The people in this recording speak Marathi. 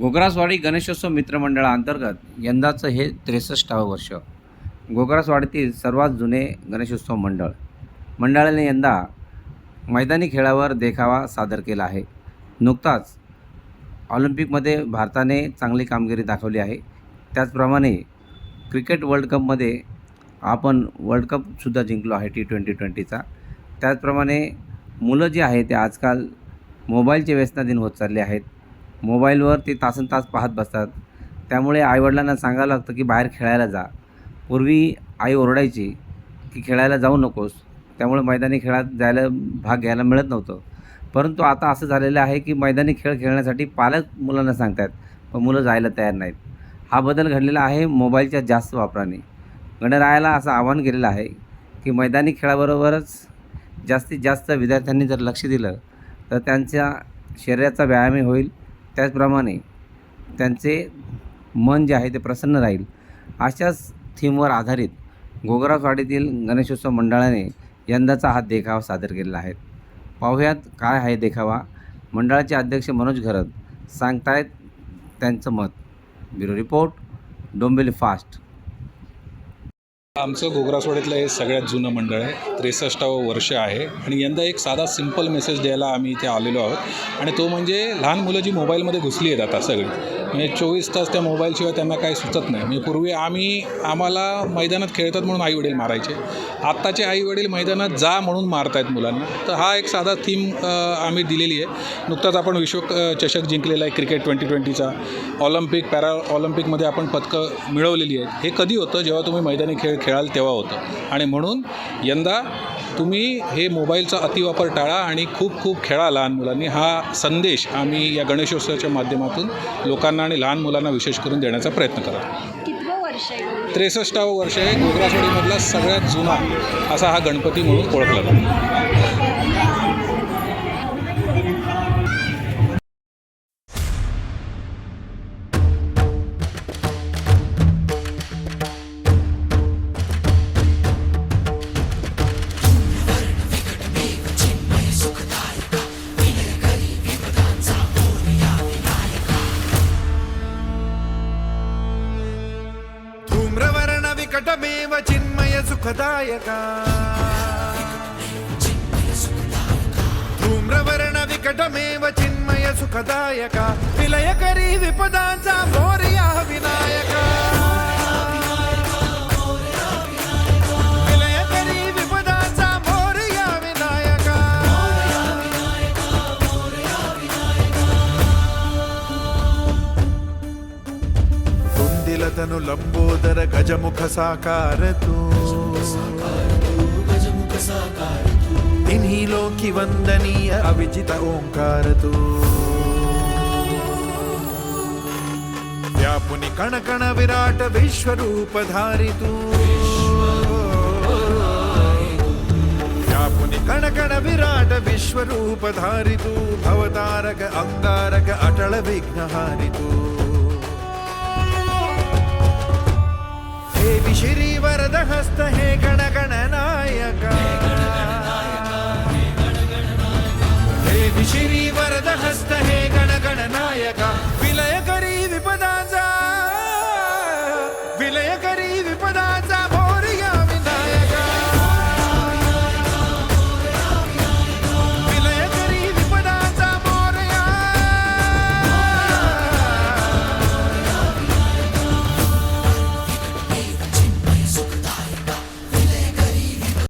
गोगरासवाडी गणेशोत्सव मित्रमंडळाअंतर्गत यंदाचं हे त्रेसष्टावं वर्ष. गोगरासवाडीतील सर्वात जुने गणेशोत्सव मंडळ. मंडळाने यंदा मैदानी खेळावर देखावा सादर केला आहे. नुकताच ऑलिम्पिकमध्ये भारताने चांगली कामगिरी दाखवली आहे. त्याचप्रमाणे क्रिकेट वर्ल्ड कपमध्ये आपण वर्ल्ड कपसुद्धा जिंकलो आहे टी ट्वेंटी ट्वेंटीचा. त्याचप्रमाणे मुलं जी आहे ते आजकाल मोबाईलचे व्यसनाधीन होत चालले आहेत. मोबाईलवर ते तासन तास पाहत बसतात. त्यामुळे आईवडिलांना सांगावं लागतं की बाहेर खेळायला जा. पूर्वी आई ओरडायची की खेळायला जाऊ नकोस. त्यामुळे मैदानी खेळात जायला भाग घ्यायला मिळत नव्हतं. परंतु आता असं झालेलं आहे की मैदानी खेळ खेळण्यासाठी पालक मुलांना सांगतात पण मुलं जायला तयार नाहीत. हा बदल घडलेला आहे मोबाईलच्या जास्त वापराने. गणरायाला असं आव्हान केलेलं आहे की मैदानी खेळाबरोबरच जास्तीत जास्त विद्यार्थ्यांनी जर लक्ष दिलं तर त्यांच्या शरीराचा व्यायामही होईल. त्याचप्रमाणे त्यांचे मन जे आहे ते प्रसन्न राहील. अशाच थीमवर आधारित गोगरासवाडीतील गणेशोत्सव मंडळाने यंदाचा हा देखावा सादर केलेला आहे. पाहुयात काय आहे देखावा? मंडळाचे अध्यक्ष मनोज घरत सांगतायत त्यांचं मत. Bureau report Dombivli fast. आमचं गोगरासवाडीतलं हे सगळ्यात जुनं मंडळ आहे. त्रेसष्टावं वर्ष आहे. आणि यंदा एक साधा सिंपल मेसेज द्यायला आम्ही इथे आलेलो आहोत. आणि तो म्हणजे लहान मुलं जी मोबाईलमध्ये घुसली आहेत आता सगळी म्हणजे चोवीस तास त्या मोबाईलशिवाय त्यांना काही सुचत नाही. म्हणजे पूर्वी आम्ही आम्हाला मैदानात खेळतात म्हणून आईवडील मारायचे. आत्ताचे आईवडील मैदानात जा म्हणून मारतायत मुलांना. तर हा एक साधा थीम आम्ही दिलेली आहे. नुकताच आपण विश्व चषक जिंकलेला आहे क्रिकेट ट्वेंटी ट्वेंटीचा. ऑलिम्पिक पॅरा ऑलिम्पिकमध्ये आपण पदकं मिळवलेली आहेत. हे कधी होतं? जेव्हा तुम्ही मैदानी खेळ खेळाल तेव्हा होतं. आणि म्हणून यंदा तुम्ही हे मोबाईलचा अतिवापर टाळा आणि खूप खूप खेळा लहान मुलांनी. हा संदेश आम्ही या गणेशोत्सवाच्या माध्यमातून लोकांना आणि लहान मुलांना विशेष करून देण्याचा प्रयत्न करा. त्रेसष्टावं वर्ष आहे. गोगरासवाडीमधला सगळ्यात जुना असा हा गणपती म्हणून ओळखला जातो. వెంకటమేవ చిన్మయ సుఖదాయక. ధూమ్రవర్ణ వికటమేవ చిన్మయ సుఖదాయక. విలయకరీ విపదాంస మోరియా వినాయక. कुंदिल तनु लंबोदर गजमुख साकार तू तिन्ही लोकी वंदनीय अविजित ओंकार तू व्यापुनी कण कण विराट विश्वरूप धारी तू व्यापुनी कण कण विराट विश्वरूप धारी तू भवतारक अंगारक अटळ देवि श्रीवरदहस्त हे गणगणनायक। देवि श्रीवरदहस्त हे गणगणनायक।